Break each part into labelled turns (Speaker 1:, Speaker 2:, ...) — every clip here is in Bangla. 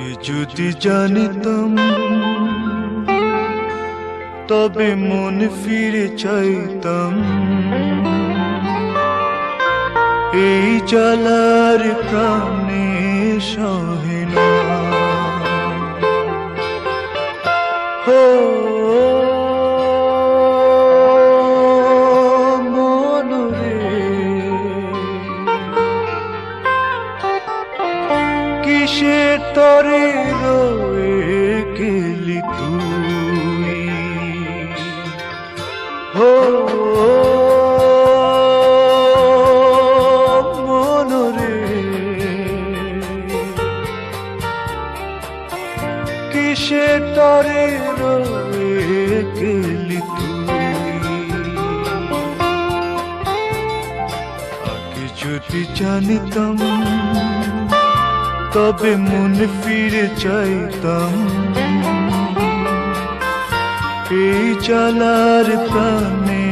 Speaker 1: আগে যদি জানিতাম তবে মন ফিরে চাইতাম। এই জ্বালার প্রাণে সহিনা কিসে তরে যদি জানিতাম তবে মন ফিরে চাইতাম। এই চালার প্রাণে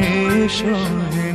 Speaker 1: সহে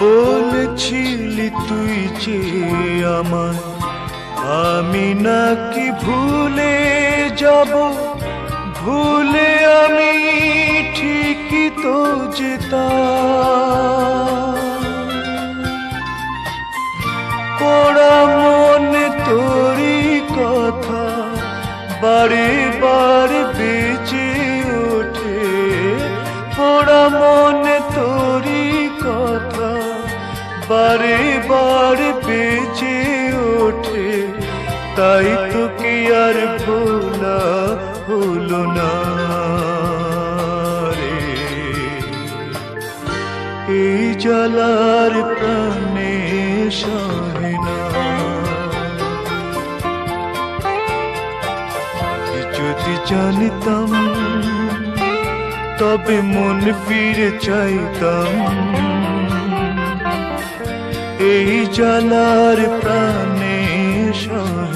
Speaker 1: বলেছিলি তুই যে আমার আমি নাকি ভুলে যাব? ভুলে আমি ঠিকই তো যেতাম। পোড়া মনে তোরই কথা, বারে বারে বেঁচে ওঠে। পোড়া মনে বারে বারে বেঁচে ওঠে, তাই তো কি আর ভোলা হলো না রে। এই জ্বালার প্রাণে সহে না। যদি জানিতাম, তবে মন ফিরে চাইতাম। এই জ্বালার প্রাণে সহে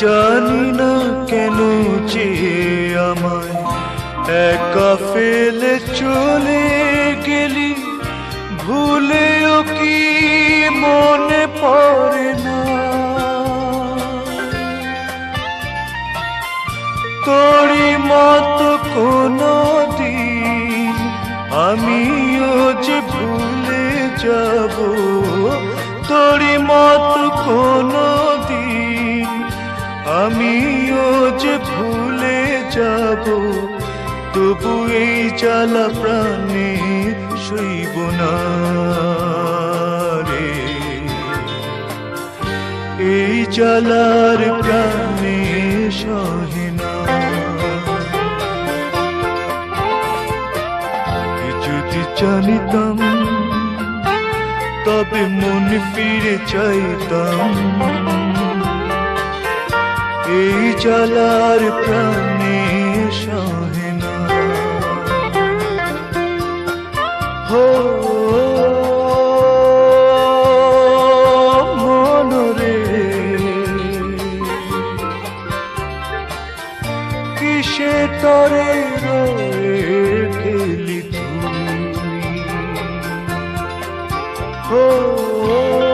Speaker 1: জানি না কেন যে আমায় একা ফেলে চলে গেলি। ভুলেও কি মনে পড়ে না? তোরই মতো কোনো দিন আমিও যে ভুলে যাব। তোরই মতো কোনো যে ভুলে যাব, তবু এই জ্বালা প্রাণে সইব না রে। এই জ্বালার প্রাণে সহে না। যদি জানিতাম, তবে মন ফিরে চাইতাম। এই জ্বালার প্রাণে সহে না। হো মন রে। কিসে তুই হো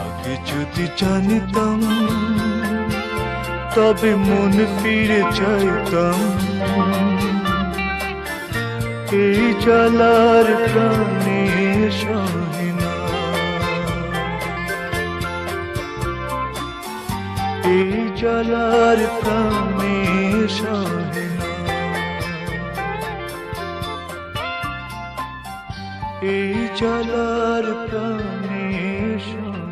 Speaker 1: আগে যদি জানতাম, তবে মন ফিরে চাইতাম। এই চালার প্রাণে সহিনা এই জ্বালার প্রাণে সহিনা এই জ্বালার প্রাণে সহিনা